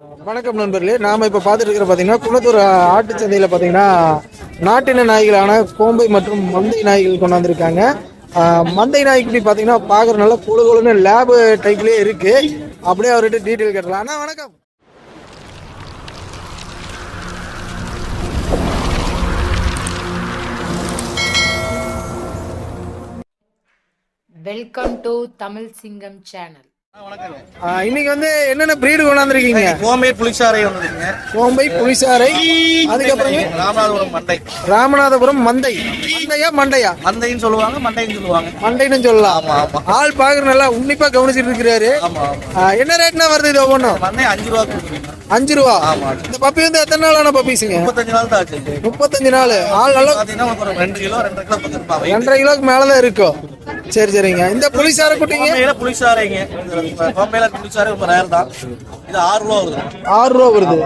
வணக்கம் நண்பர்களே நாம இப்ப பார்த்துட்டு இருக்கிற பார்த்தீங்கன்னா குளத்தூர் ஆட்டு சந்தையில பாத்தீங்கன்னா நாட்டின நாய்களான கோம்பை மற்றும் மந்தை நாய்கள் கொண்டாந்துருக்காங்க. மந்தை நாய்க்குட்டி பாத்தீங்கன்னா பாக்குற நல்லா குழு குழுன்னு லேபு டைப்லயே இருக்கு. அப்படியே அவர்கிட்ட டீட்டெயில் கேட்டலாம். அண்ணா வணக்கம். வெல்கம் டு தமிழ் சிங்கம் சேனல் இன்னைக்கு வந்து என்னென்ன பிரீடு கொண்டாந்துருக்கீங்க? கோம்பை புளிச்சாறை வந்துருக்குங்க. கோம்பை புலிசாரை அதுக்கப்புறம் ராமநாதபுரம் மண்டை ராமநாதபுரம் மந்தை. மந்தையா மண்டையா? மந்தைன்னு சொல்லுவாங்க மண்டைன்னு சொல்லுவாங்க. மண்டைன்னு சொல்லலாம். ஆமா ஆமா. ஆள் பாக்குற நல்லா உன்னிப்பா கவனிச்சிட்டு இருக்கிறாரு. என்ன ரேட்னா வருது இது ஒவ்வொன்றும்? மண்டை அஞ்சு ரூபா அஞ்சு ரூபா? ஆமா இந்த பப்பி வந்து எத்தனை நாளான பப்பீஸுங்க முப்பத்தஞ்சு நாள் தான் முப்பத்தஞ்சு நாள். ஆள் நல்லா ரெண்டு கிலோ ரெண்டரை கிலோ ரெண்டரை கிலோக்கு மேலதான் இருக்கும். சரி சரிங்க. இந்த புலிசார குட்டிங்க. கோம்பையில புளிச்சாறைங்க கோம்பையில புளிச்சாறை ரொம்ப ரேர் தான். இது ஆறு ரூபா வருது. ஆறு ரூபா வருது.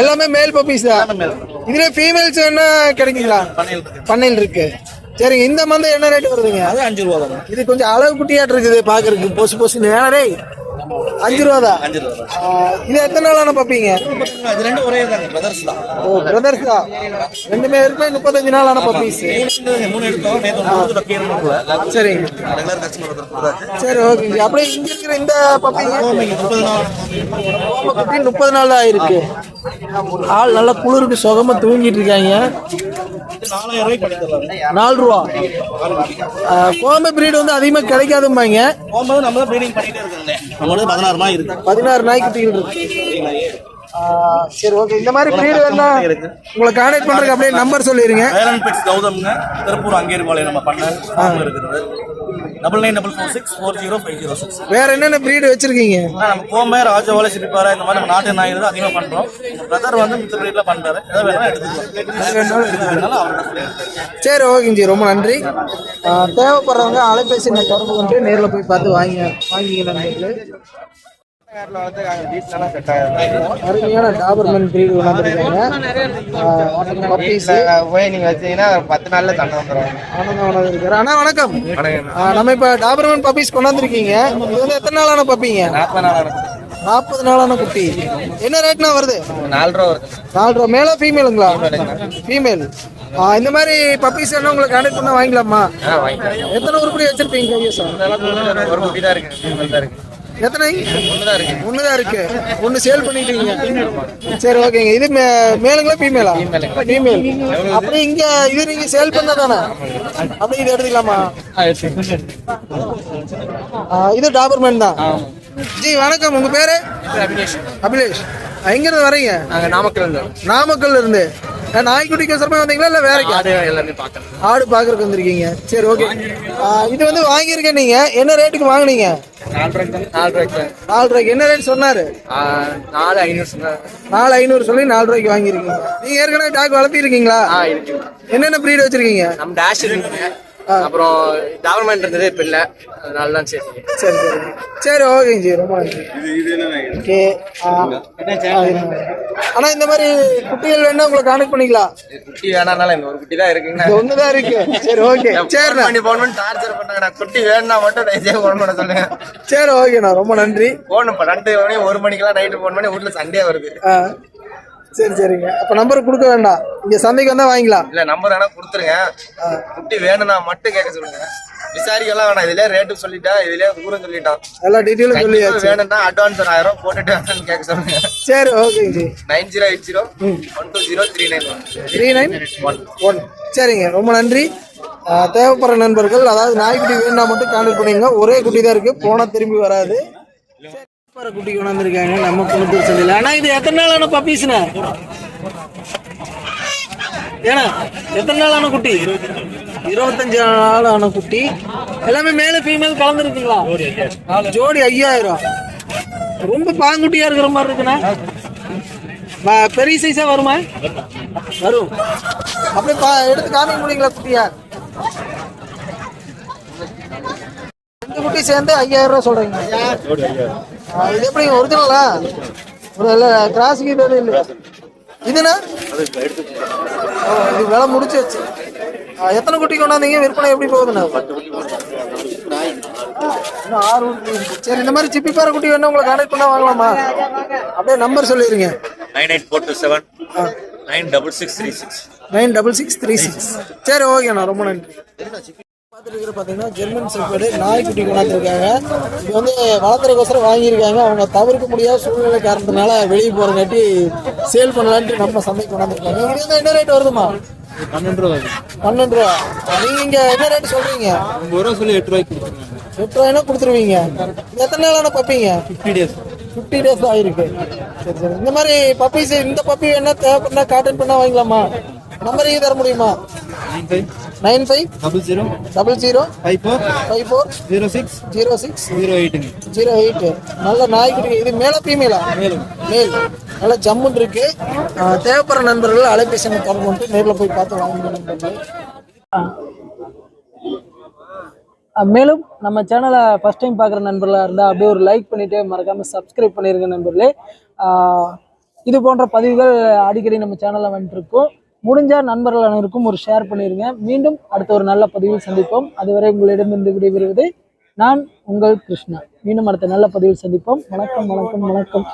எல்லாமே மேல் பப்பீஸ் தான். இதுல ஃபீமேல்ஸ் என்ன கிடைக்குங்களா? பண்ணையில் இருக்கு. சரிங்க இந்த மந்தை என்ன ரேட் வருதுங்க? அது அஞ்சு ரூபா தான் இது கொஞ்சம் அளவு குட்டியாட்டு இருக்குது பாக்குறதுக்கு. பொசு பொசு நேரே அஞ்சு ரூபா தான் அஞ்சு ரூபா இது எத்தனை நாளான பப்பீங்க? இது ரெண்டு ஒரே பிரதர்ஸ் தான். ஓ பிரதர்ஸ் தான் ரெண்டுமே இருக்குமே? முப்பத்தஞ்சு நாளான பப்பீஸ் மூணு எடுத்தோம். நேற்று சரிங்க. ரெகுலர் கஸ்டமர் கொடுத்தாச்சு சரி ஓகேங்க அப்படியே இங்க இருக்கிற இந்த பப்பீங்க முப்பது நாள். முப்பது நாள் தான் ஆயிருக்கு. ஆள் நல்லா குளிருக்கு சுகமா தூங்கிட்டு இருக்காங்க நாலாயிரம் ரூபாய்க்கு பண்ணி தரலாம் நாலு ரூபா. கோம்பை பிரீடு வந்து அதிகமா கிடைக்காதும்பாங்க. போகும்போது நம்ம தான் ப்ரீடிங் பண்ணிட்டே இருக்கோங்க பதினாறு ரூபாய் இருக்கு. பதினாறு நாய்க்குட்டிகள் இருக்கு. ஆஹ் சரி ஓகே இந்த மாதிரி பிரீடு வேணா உங்களை கான்டாக்ட் பண்றதுக்கு அப்படியே நம்பர் சொல்லிருங்க ஐரன் பெட்ஸ் கௌதம்ங்க திருப்பூர் அங்கேரிபாளையம் நம்ம பண்ண இருக்கிறது double nine double four six four zero five zero six வேற என்னென்ன பிரீடு வச்சிருக்கீங்க? நம்ம கோம்பை ராஜவாலை சிரிப்பாரா இந்த மாதிரி நம்ம நாட்டு நாய்கள் அதிகமாக பண்றோம். பிரதர் வந்து மித்த பிரீட்ல பண்றாரு. எதாவது வேணாலும் எடுத்துக்கலாம். சரி ஓகேங்க ஜி ரொம்ப நன்றி. தேவைப்படுறவங்க அலைபேசி நான் தொடர்பு கொண்டு நேரில் போய் பார்த்து வாங்கி நண்பர்களே அருமையான டாபர்மன் பிரீடு கொண்டாந்துருக்காங்க பத்து நாள்ல தண்டை வந்துடும் அண்ணா வணக்கம். நம்ம இப்ப டாபர்மன் பப்பீஸ் கொண்டாந்துருக்கீங்க. இது வந்து எத்தனை நாளான பப்பீங்க நாற்பது நாளான குட்டி என்ன ரேட்னா வருது? நாலு ரூபா வருது நாலு ரூபா மேலா ஃபீமேலுங்களா ஃபீமேல் இந்த மாதிரி பப்பீஸ் என்ன உங்களுக்கு கான்டாக்ட் பண்ணா வாங்கிக்கலாமா? எத்தனை உருப்படி வச்சிருப்பீங்க? ஒரு குட்டி தான் இருக்கு. எத்தனை? ஒன்று தான் இருக்கு. ஒண்ணு சேல் பண்ணிட்டீங்க. சரி ஓகேங்க. இது மேலுங்களா ஃபீமேலா ஃபீமேல் அப்படியே இங்க இது நீங்க சேல் பண்ணதானே? அப்படியே இது எடுத்துக்கலாமா? இது டாபர்மேன் தான். ஜி வணக்கம். உங்க பேரு? அபிலேஷ் எங்க இருந்து வரீங்க? நாமக்கல் இருந்து. நாமக்கல்ல இருந்து. அஹ், நாய்க்குட்டிக்கு அவசரமா வந்தீங்களா? இல்ல வேற ஆடு எல்லாமே பார்க்கணும் ஆடு பாக்குறதுக்கு வந்திருக்கீங்க. சரி ஓகே இது வந்து வாங்கியிருக்கேன் நீங்க. என்ன ரேட்டுக்கு வாங்குனீங்க? நாலு ரூபாய்க்கு என்ன ரேட் சொன்னாரு? நாலு ஐநூறு சொன்னாங்க நாலு ஐநூறு சொல்லி நாலு ரூபாய்க்கு வாங்கியிருக்கீங்க. நீங்க ஏற்கனவே டாக் வளர்த்திருக்கீங்களா? என்னென்ன ப்ரீட் வச்சிருக்கீங்க? நம்ம டேஷ் இருக்குங்க. அப்புறம் கவர்மெண்ட் இருந்தது இப்போ இல்லை. அதனால தான் சரி. சரி சரி. சரி ஓகேங்க ஜி. ரொம்ப ஓகே ஆனா இந்த மாதிரி குட்டிகள் வேணா உங்களை கான்டெக்ட் பண்ணிக்கலாம். குட்டி வேணாம்னால இந்த ஒரு குட்டி தான் இருக்குங்க ஒண்ணுதான் இருக்கு. சரி ஓகே சரிண்ணா பண்ணி போன் பண்ணி டார்ச்சர் பண்ணாங்க குட்டி வேணும்னா மட்டும் தயவுசெய்து ஃபோன் பண்ண சொல்லுங்க. சரி ஓகேண்ணா ரொம்ப நன்றி. ஃபோன் இப்போ ரெண்டு மணி ஒரு மணிக்கெல்லாம் நைட்டு ஃபோன் பண்ணி வீட்டில் சண்டே வருது. சரி சரிங்க. அப்ப நம்பர் கொடுக்க வேண்டாம். இங்க சந்தைக்கு வந்தா வாங்கிக்கலாம். இல்ல நம்பர் வேணா கொடுத்துருங்க. குட்டி வேணும்னா மட்டும் கேட்க சொல்லுங்க. விசாரிக்கலாம் வேணாம் இதுலயே ரேட்டு சொல்லிட்டான் இதுலயே தூரம் சொல்லிட்டான். எல்லா டீட்டெயிலும் சொல்லியாச்சு. வேணும்னா அட்வான்ஸ் ஒரு ஆயிரம் போட்டுட்டு கேட்க சொல்லுங்க. சரி ஓகேங்க G nine zero eight zero one two zero three nine one three nine one சரிங்க ரொம்ப நன்றி. தேவைப்படுற நண்பர்கள் அதாவது நாய்க்குட்டி வேணும்னா மட்டும் கான்டாக்ட் பண்ணிங்க ஒரே குட்டி தான் இருக்கு போனா திரும்பி வராது. சூப்பரா குட்டி கொண்டாந்துருக்காங்க நம்ம குளத்தூர் சந்தையில் ஆனா இது எத்தனை நாளான பப்பீஸ்ண்ணே ஏன்னா எத்தனை நாளான குட்டி? இருபத்தஞ்சு நாளான குட்டி. எல்லாமே மேல ஃபீமேல் கலந்துருக்குங்களா? ஜோடி ஐயாயிரம். ரொம்ப பாங்குட்டியா இருக்கிற மாதிரி இருக்குண்ணா. பெரிய சைஸா வருமா? வரும். அப்படியே எடுத்து காமிக்க முடியுங்களா குட்டியா? ரெண்டு குட்டி சேர்ந்து ஐயாயிரம் ரூபா சொல்றீங்க. இது எப்படி ஒரிஜினலா ஒரு இல்ல இது எதுவும் இல்லை இதுனா இது விலை முடிச்சு வச்சு எத்தனை குட்டி கொண்டாந்தீங்க? விற்பனை எப்படி போகுதுண்ணா? இன்னும் ஆறு. சரி இந்த மாதிரி சிப்பி பாறை குட்டி வேணா உங்களை கான்டாக்ட் பண்ணா வாங்கலாமா? அப்படியே நம்பர் சொல்லிடுங்க. Nine eight four two seven. Nine double six three six. Nine double six three six. சரி ஓகேண்ணா ரொம்ப நன்றி. பார்த்துட்டு இருக்கிற பார்த்தீங்கன்னா ஜெர்மன் செப்பேடு நாய்க்குட்டி கொண்டாந்துருக்காங்க. இது வந்து வளர்த்துறக்கோசரம் வாங்கியிருக்காங்க. அவங்க தவிர்க்க முடியாத சூழ்நிலை காரணத்தினால வெளியே போகிறங்காட்டி சேல் பண்ணலான்ட்டு நம்ம சந்தைக்கு கொண்டாந்துருக்காங்க. இது என்ன ரேட் வருதுமா பன்னெண்டு ரூபா. பன்னெண்டு ரூபா. நீங்கள் இங்கே என்ன ரேட் சொல்கிறீங்க ஒன்பது ரூபா சொல்லி எட்டு ரூபாய்க்கு எட்டு ரூபாய்னா கொடுத்துருவீங்க? எத்தனை நாளான பப்பிங்க ஃபிஃப்டி டேஸ் ஃபிஃப்டி டேஸ் ஆகிருக்கு சரி சரி. இந்த மாதிரி பப்பீஸ் இந்த பப்பி என்ன தேவைப்பட்டா காட்டன் பண்ணால் வாங்கிக்கலாமா? நம்பர் தர முடியுமா? Nine five. Double zero double zero five four five four zero six zero six zero எயிட்டுங்க zero eight நல்ல நாய்க்குட்டி. இது மேல ஃபீமேலா மேலும். மேல் நல்ல ஜம்முன் இருக்கு. தேவைப்படுற நண்பர்கள் அலைபேசி எண்ணை தொடர்பு கொண்டு நேரில் போய் பார்த்து வாங்க மேலும் நம்ம சேனலை ஃபஸ்ட் டைம் பார்க்குற நண்பர்களாக இருந்தால் அப்படியே ஒரு லைக் பண்ணிவிட்டு மறக்காமல் சப்ஸ்கிரைப் பண்ணிடுங்க நண்பர்களே. இது போன்ற பதிவுகள் அடிக்கடி நம்ம சேனலில் வந்துட்டுருக்கோம் முடிஞ்சால் நண்பர்கள் அனைவருக்கும் ஒரு ஷேர் பண்ணிடுங்க மீண்டும் அடுத்த ஒரு நல்ல பதிவில் சந்திப்போம். அதுவரை உங்களிடமிருந்து விடைபெறுவது நான் உங்கள் கிருஷ்ணா. மீண்டும் அடுத்த நல்ல பதிவில் சந்திப்போம். வணக்கம் வணக்கம் வணக்கம்.